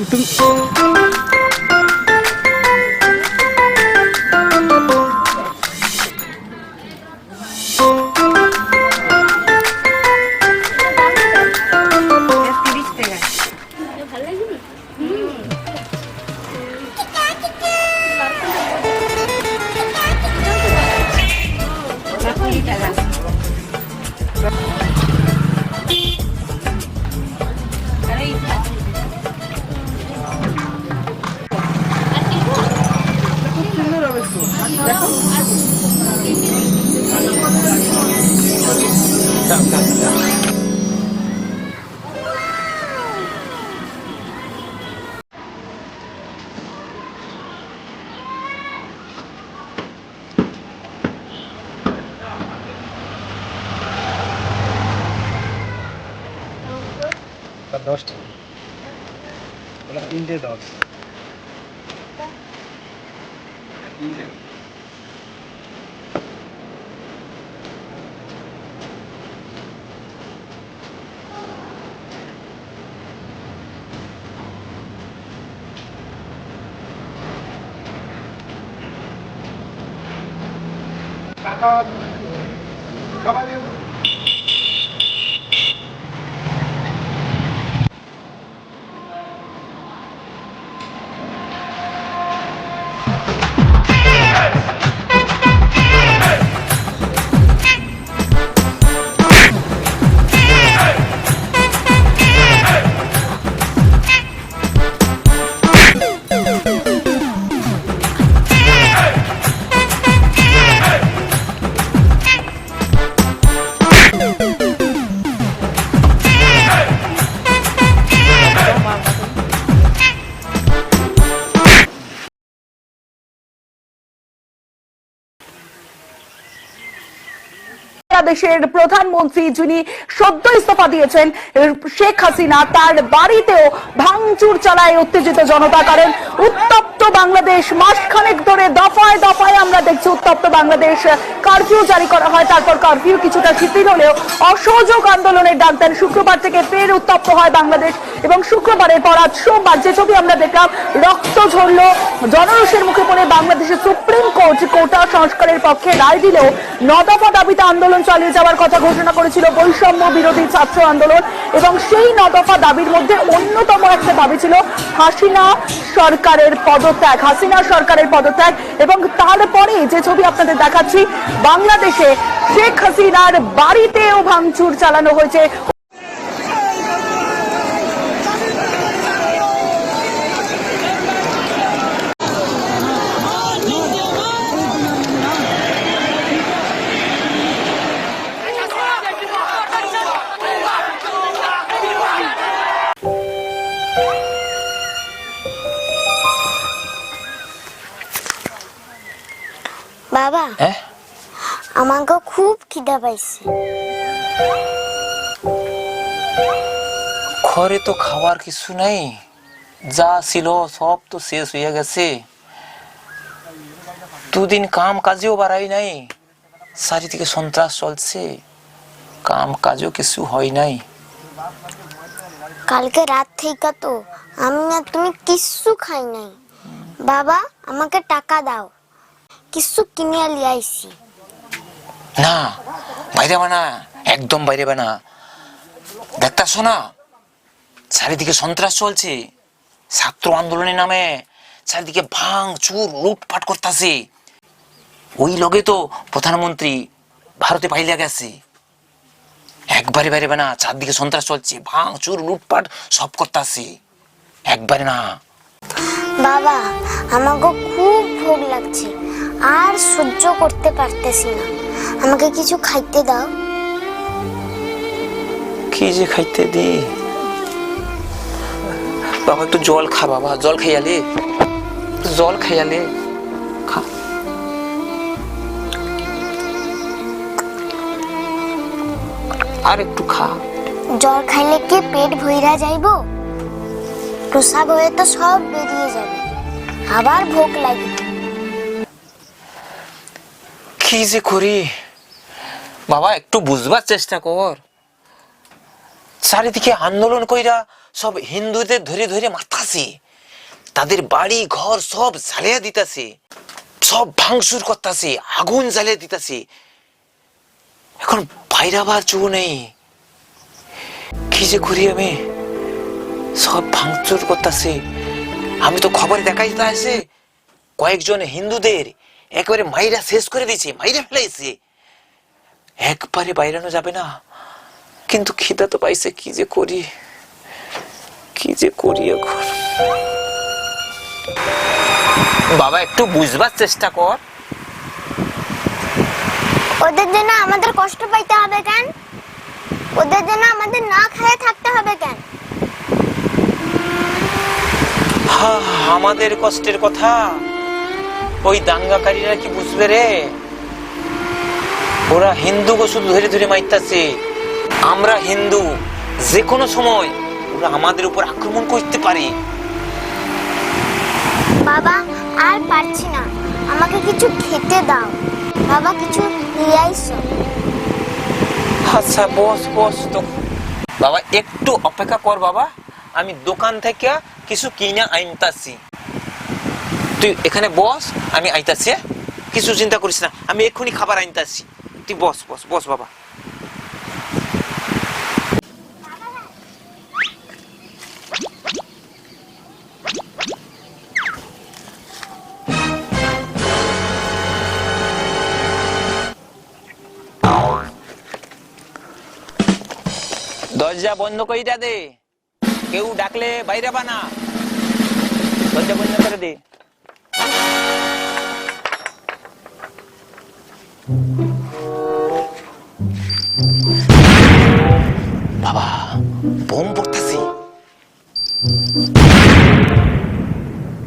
তুমি তিরিশ Come on. বাংলাদেশের প্রধানমন্ত্রী যিনি সদ্য ইস্তফা দিয়েছেন, শেখ হাসিনা তার বাড়িতেও ভাঙচুর চালায় উত্তেজিত জনতা, কারণ উত্তপ্ত বাংলাদেশ মাসখানেক ধরে দফায় দফায় আমরা দেখছি উত্তপ্ত বাংলাদেশ কারফিউ জারি করা হয়। তারপর কারফিউ কিছুটা শিথিল হলেও অসহযোগ আন্দোলনের ডাক দেন। শুক্রবার থেকে ফের উত্তপ্ত হয় বাংলাদেশ এবং শুক্রবারের পর আজ সোমবার যে ছবি আমরা দেখলাম, রক্ত ঝরলো, জনরোষের মুখে পড়ে বাংলাদেশের সুপ্রিম কোর্ট কোটা সংস্কারের পক্ষে রায় দিলেও নদফা দাবিতে আন্দোলন চালিয়ে যাওয়ার কথা ঘোষণা করেছিল বৈষম্য বিরোধী ছাত্র আন্দোলন। এবং সেই নদফা দাবির মধ্যে অন্যতম একটা দাবি ছিল হাসিনা সরকারের পদত্যাগ, হাসিনা সরকারের পদত্যাগ। এবং তারপরে যে ছবি আপনাদের দেখাচ্ছি, বাংলাদেশে শেখ হাসিনার বাড়িতেও ভাঙচুর চালানো হয়েছে। খিদা পাইছে। ঘরে তো খাবার কিছু নেই। যা ছিল সব তো শেষ হয়ে গেছে। দুদিন কাম কাজেও বাড়াই নাই। চারিদিকে সন্ত্রাস চলছে। কাম কাজও কিছু হয় নাই। কালকে রাত থেকে তো আমি আর তুমি কিচ্ছু খাই নাই। বাবা আমাকে টাকা দাও। কিচ্ছু কিনে লিয়ে আইছি। না, বাইরে না একদম বাইরে না দেখতাছ না চারিদিকে সন্ত্রাস চলছে, ছাত্র আন্দোলনের নামে চারিদিকে ভাঙ, চুর, লুটপাট করতেছে। ওই লগে তো প্রধানমন্ত্রী ভারতে পাইলে গেছে। একবারে বাইরে না চারদিকে সন্ত্রাস চলছে, ভাঙ, চুর, লুটপাট সব করতেছে। একবারে না। বাবা আমাকে খুব ভোগ লাগছে। আর সহ্য করতে পারতেছি না। আমাকে কিছু খাইতে দাও। কি যে খাইতে দি? বাবা একটু জল খা বাবা জল খাইয়ালে জল খাইয়ালে খা। আর একটু খা। জল খাইলে কি পেট ভইরা যাইবো? প্রসাব হয়ে তো সব বেরিয়ে যাবে। আবার ভোগ লাগবে। কি যে করি? বাবা, একটু বুঝবার চেষ্টা কর। চারিদিকে আন্দোলন কইরা সব হিন্দুদের ধরে ধরে মারতাছে। তাদের বাড়ি, ঘর সব জ্বালিয়ে দিতাছে। সব ভাঙচুর করতাছে, আগুন জ্বালিয়ে দিতাছে। এখন বাইরাবার চু নেই। কি যে করি আমি? সব ভাঙচুর করতেছে। আমি তো খবরে দেখাই আছে কয়েকজন হিন্দুদের একেবারে মাইরা শেষ করে দিয়েছে মাইরা ফেলাইছে। একবারে বাইরানো যাবে না। কিন্তু খিদা তো পাইছে কি যে করি? কি যে করি এখন? বাবা একটু বুঝবার চেষ্টা কর। ওদের জন্য আমাদের কষ্ট পাইতে হবে কেন? ওদের জন্য আমাদের না খেয়ে থাকতে হবে কেন? আমাদের কষ্টের কথা। ওই দাঙ্গাকারীরা কি বুঝবে রে? ওরা হিন্দুকে শুধু ধরে ধরে মাইতাছে আমরা হিন্দু যে কোনো সময় ওরা আমাদের উপর আক্রমণ করতে পারে। বাবা আর পারছি না। আমাকে কিছু খেতে দাও। বাবা কিছু নিয়ে আইসো। আচ্ছা বস বস তো বাবা একটু অপেক্ষা কর বাবা। আমি দোকান থেকে কিছু কিনে আনতাছি। তুই এখানে বস, আমি আইতাছি হ্যাঁ? কিছু চিন্তা করিস না, আমি এক্ষুনি খাবার আনতাছি। তুই বস বস বস, বাবা। দরজা বন্ধ কইরা দে। কেউ ডাকলে বাইরে বানা। দরজা বন্ধ করে দে। বাবা, বোম পড়তেছি।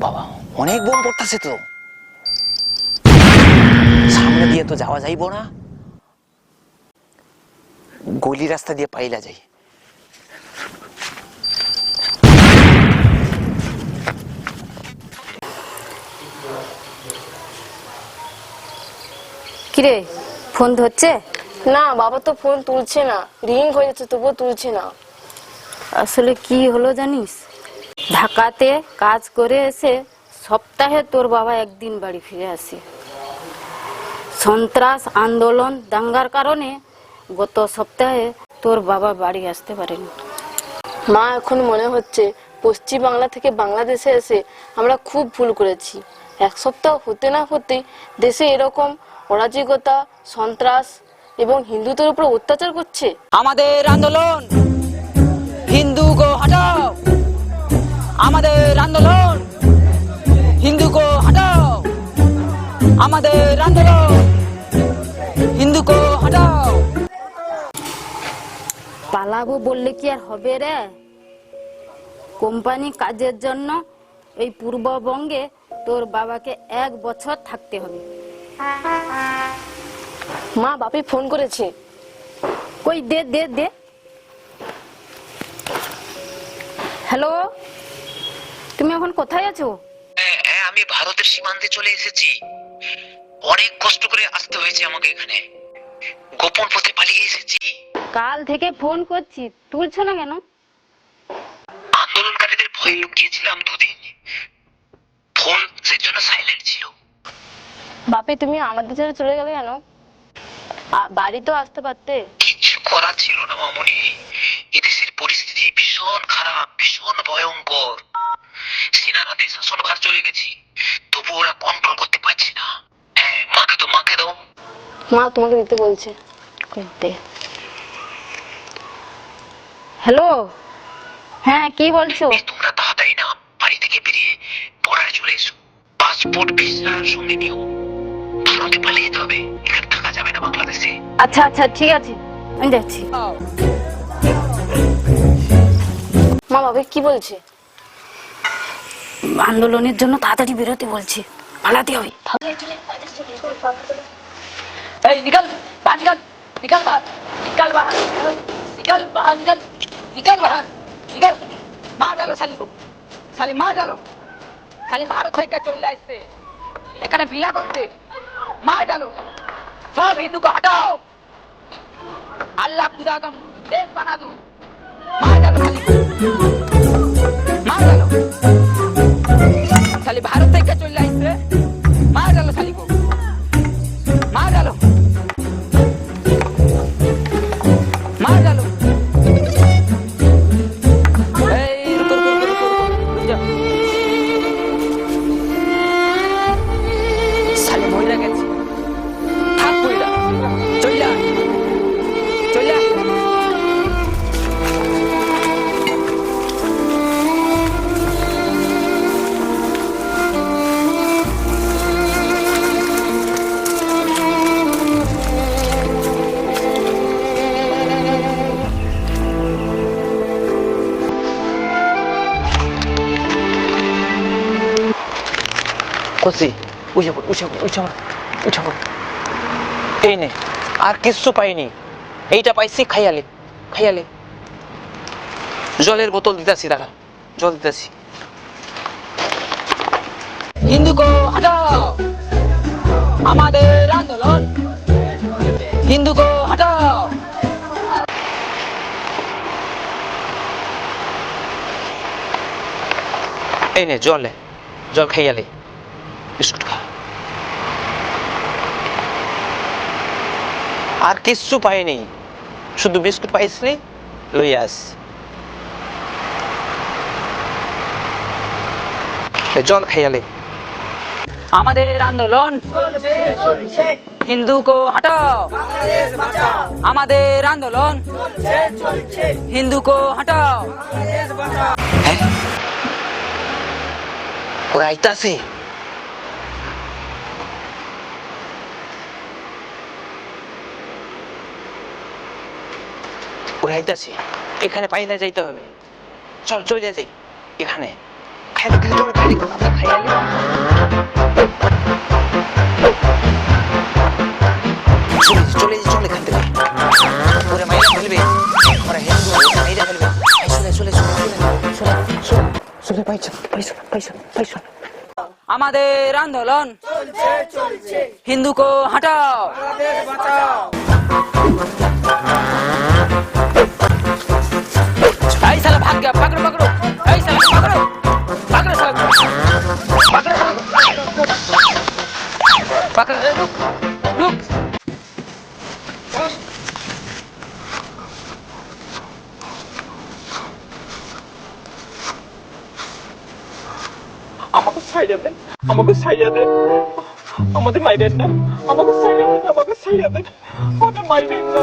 বাবা, অনেক বোম পড়তেছে তো। সামনে দিয়ে তো যাওয়া যাইব না। গলি রাস্তা দিয়ে পাইলা যাই। কিরে ফোন ধরছে? না বাবা তো ফোন তুলছে না। রিং হয়ে যাচ্ছে তবুও তুলছে না। আসলে কি হলো জানিস? ঢাকাতে কাজ করে এসে সপ্তাহে তোর বাবা একদিন বাড়ি ফিরে আসে। সন্ত্রাস আন্দোলন দাঙ্গার কারণে গত সপ্তাহে তোর বাবা বাড়ি আসতে পারেনি। মা এখন মনে হচ্ছে পশ্চিম বাংলা থেকে বাংলাদেশে এসে আমরা খুব ভুল করেছি। এক সপ্তাহ হতে না হতে দেশে এরকম অরাজকতা সন্ত্রাস এবং হিন্দুদের উপর অত্যাচার করছে। আমাদের আন্দোলন হিন্দু গো হটাও। আমাদের আন্দোলন হিন্দু গো হটাও। আমাদের আন্দোলন হিন্দু গো হটাও। পালাবো বললে কি আর হবে রে? কোম্পানি কাজের জন্য এই পূর্ববঙ্গে তোর বাবাকে এক বছর থাকতে হবে। মা বাপি ফোন করেছে। কই দে দে দে। হ্যালো? তুমি এখন কোথায় আছো? হ্যাঁ আমি ভারতের সীমান্তে চলে এসেছি। অনেক কষ্ট করে আসতে হয়েছে আমাকে এখানে। গোপন পথে পালিয়ে এসেছি। কাল থেকে ফোন করছি। তুলছো না কেন? আন্দোলনকারীদের ভয়ে লুকিয়েছিলাম দুদিন। ফোন সেজন্য সাইলেন্ট ছিল। বাপি তুমি আমাদের ছেড়ে চলে গেলে কেন? বাড়ি তো আসতে পারতে। কিছু করার ছিল না মামনি। এদেশের পরিস্থিতি ভীষণ খারাপ ভীষণ ভয়ঙ্কর। সেনারা শাসন ভার চলে গেছি। তবু ওরা কন্ট্রোল করতে পারছে না। মাকে তো মাকে দাও। মা তোমাকে দিতে বলছে। দে। হ্যালো? হ্যাঁ কি বলছো? তোমরা তাড়াতাড়ি না বাড়ি থেকে বেরিয়ে পড়ায় চলে এসো। পাসপোর্ট ভিসা সঙ্গে নিও। আচ্ছা আচ্ছা ঠিক আছে আমি যাচ্ছি মা বাবা কি বলছে আন্দোলনের জন্য তাড়াতাড়ি বেরোতে বলছে পালাতে হবে এই নিকল বাহর নিকল নিকল বাহর নিকল বাহর নিকল বাহর নিকল মার ডালো మాటలు. సార్ ఎందుకు హఠావ్ అల్లా దాకం దేశ్ খুশি উঠে পড় উঠে পড় উঠে উঠে পড়। এই নে, আর কিচ্ছু পাইনি। এইটা পাইছি খাইয়ালে খাইয়ালে। জলের বোতল দিতেছি দাঁড়া জল দিতেছি। হিন্দু কো হটাও। আমাদের আন্দোলন। হিন্দু কো হটাও। এই নে, জলে জল খাইয়ালে। আর কিচ্ছু পাইনি শুধু বিস্কুট পাইছি লই আস। জল খাইয়ালে আমাদের আন্দোলন হিন্দু কো হটাও। আমাদের আন্দোলন হিন্দু কো হটাও। হ্যাঁ? ওরা আইতাছে। ওরা আইতাছে এখানে পাইলে যাইতে হবে। চল, চলে যাই এখানে। আমাদের আন্দোলন হিন্দু কো হটাও। এই সালা ভাগ গয়া পকড়ো পকড়ো এই সালা সালা পকড়ো পকড়ো রুক রুক আমাকে ছাইড়া দেন, আমাকে ছাইড়া দেন। আমাদের মাইরেন না, আমাকে ছাইড়া দেন, আমাকে ছাইড়া দেন। আমাদের মাইরেন না।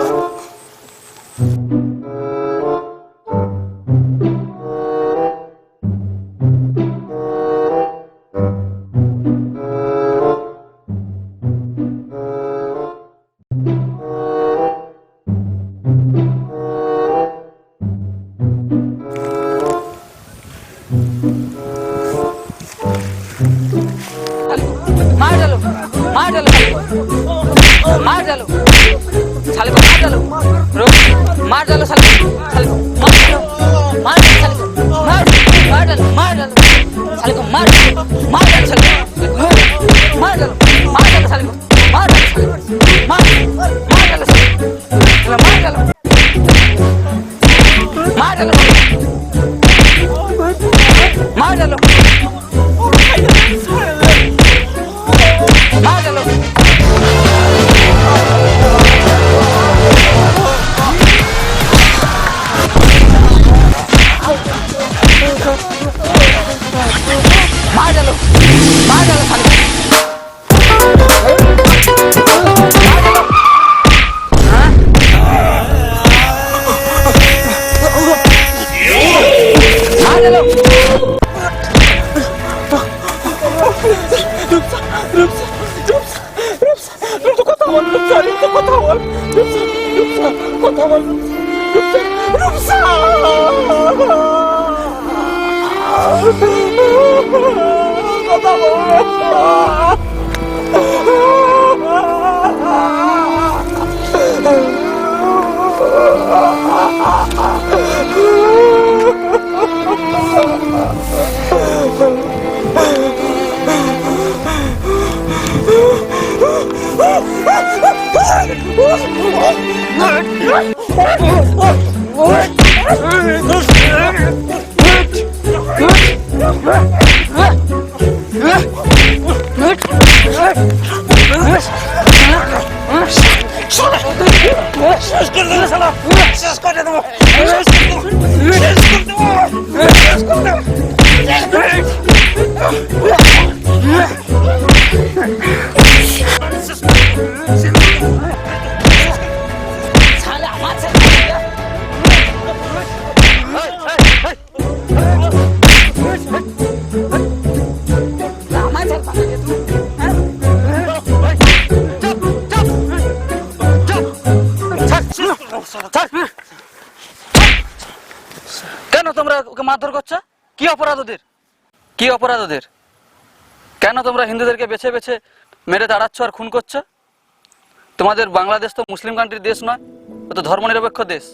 మాటలు మాటలు. మాటలు. చలుకు మాటలు. మాటలు చలుకు చలుకు మాటలు మాటలు చలుకు మాటలు మాటలు చలుకు మాటలు మాటలు చలుకు మాటలు మాటలు చలుకు మాటలు మాటలు చలుకు మాటలు మాటలు. మాటలు. మాటలు. What? কি অপরাধ ওদের? কেন তোমরা হিন্দুদেরকে বেছে বেছে মেরে তাড়াচ্ছ আর খুন করছ? তোমাদের বাংলাদেশ তো মুসলিম কান্ট্রির দেশ নয়, ও তো ধর্মনিরপেক্ষ দেশ।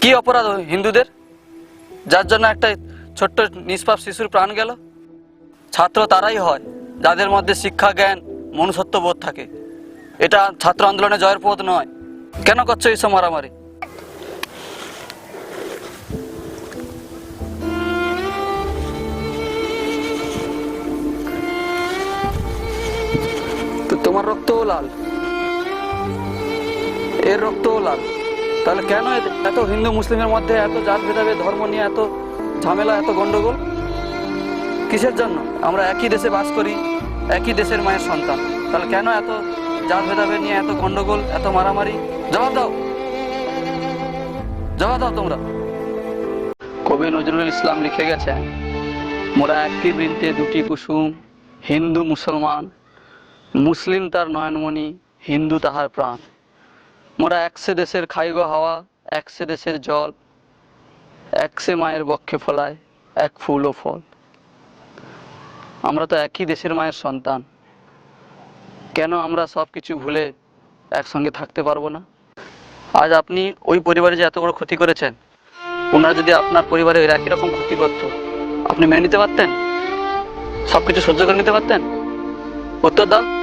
কি অপরাধ হিন্দুদের? যার জন্য একটা ছোট্ট নিষ্পাপ শিশুর প্রাণ গেল। ছাত্র তারাই হয়, যাদের মধ্যে শিক্ষা, জ্ঞান মনুষ্যত্ব বোধ থাকে। এটা ছাত্র আন্দোলনে জয়ের পথ নয়। কেন করছ এইসব মারামারি? তোমার রক্তও লাল। এর রক্তও লাল। তাহলে কেন এত- হিন্দু মুসলিমের মধ্যে এত জাত ভেদাভেদ ধর্ম নিয়ে এত ঝামেলা, এত গন্ডগোল? কিসের জন্য? আমরা একই দেশে বাস করি, একই দেশের মায়ের সন্তান। তাহলে কেন এত জাত ভেদাভেদ নিয়ে এত গন্ডগোল, এত মারামারি? জবাব দাও। জবাব দাও তোমরা। কবি নজরুল ইসলাম লিখে গেছে মোরা একটি বৃন্তে দুটি কুসুম, হিন্দু মুসলমান মুসলিম তার নয়নমণি, হিন্দু তাহার প্রাণ। মোরা একসে দেশের খাইগ হাওয়া, একসে দেশের জল, একসে মায়ের বক্ষে ফলায়, এক ফুল ও ফল। আমরা তো একই দেশের মায়ের সন্তান। কেন আমরা সব কিছু ভুলে একসঙ্গে থাকতে পারব না? আজ আপনি ওই পরিবারে যে এত বড় ক্ষতি করেছেন, ওনারা যদি আপনার পরিবারে ওই একই রকম ক্ষতি করতো, আপনি মেনে নিতে পারতেন? সব কিছু সহ্য করে নিতে পারতেন? উত্তর দাও।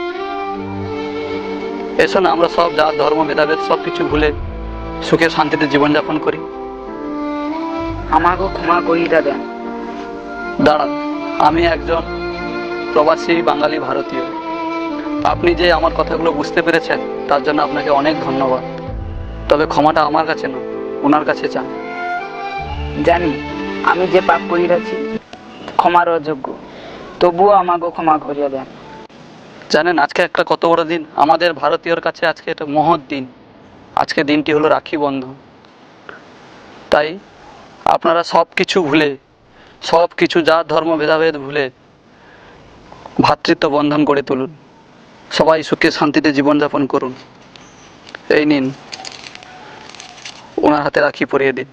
না আমরা সব জাত ধর্ম ভেদাভেদ সব কিছু ভুলে সুখে শান্তিতে জীবনযাপন করি। আমাকে ক্ষমা করিয়া দেন। দাঁড়ান আমি একজন প্রবাসী বাঙালি ভারতীয়। আপনি যে আমার কথাগুলো বুঝতে পেরেছেন তার জন্য আপনাকে অনেক ধন্যবাদ। তবে ক্ষমাটা আমার কাছে না ওনার কাছে চান। জানি আমি যে পাপ করিয়াছি ক্ষমার অযোগ্য তবুও আমাকে ক্ষমা করিয়া দেন। জানেন, আজকে একটা কত বড় দিন। আমাদের ভারতীয়র কাছে আজকে একটা মহৎ দিন। আজকে দিনটি হলো রাখি বন্ধন। তাই আপনারা সব কিছু ভুলে সব কিছু জাত ধর্ম ভেদাভেদ ভুলে ভ্রাতৃত্ব বন্ধন করে তুলুন। সবাই সুখে শান্তিতে জীবনযাপন করুন। এই নিন, ওনার হাতে রাখি পরিয়ে দিন।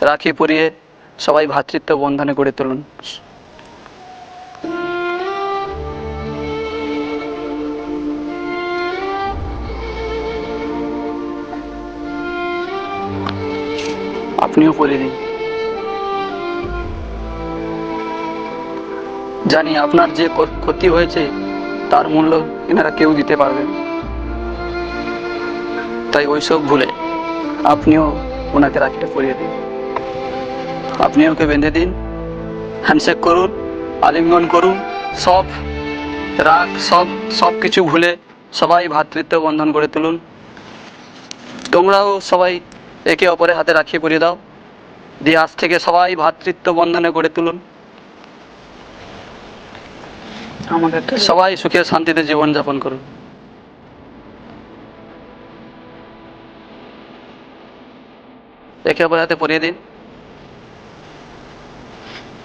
রাখি পরিয়ে সবাই ভ্রাতৃত্ব বন্ধনে করে তুলুন। আপনিও পরিয়ে দিন জানি আপনার যে ক্ষতি হয়েছে, তার মূল্য এনারা কেউ দিতে পারবে। তাই ওইসব ভুলে আপনিও ওনাকে রাখিটা পরিয়ে দিন। আপনি ওকে বেঁধে দিন হ্যান্ডশেক করুন, আলিঙ্গন করুন, সব রাগ, সব সব কিছু ভুলে সবাই ভ্রাতৃত্ব বন্ধন করে তুলুন। তোমরাও সবাই একে অপরের হাতে রাখিয়ে পরিয়ে দাও। দিয়ে আজ থেকে সবাই ভ্রাতৃত্ব বন্ধনে গড়ে তুলুন। আমাকে সবাই সুখে শান্তিতে জীবন যাপন করুন। একে অপরের হাতে পরিয়ে দিন।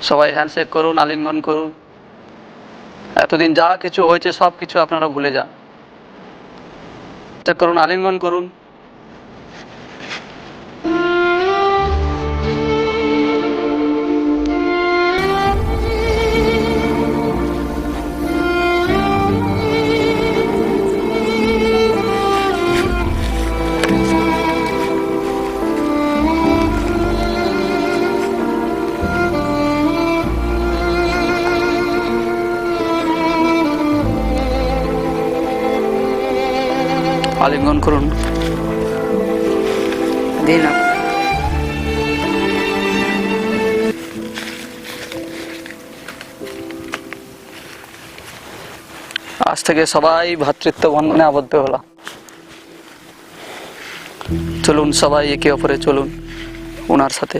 সবাই হ্যান্ডশেক করুন আলিঙ্গন করুন। এতদিন যা কিছু হয়েছে সব কিছু আপনারা ভুলে যান। করুন আলিঙ্গন করুন। করুন। আজ থেকে সবাই ভাতৃত্ব বন্ধনে আবদ্ধ হলাম। চলুন সবাই একে অপরে চলুন ওনার সাথে।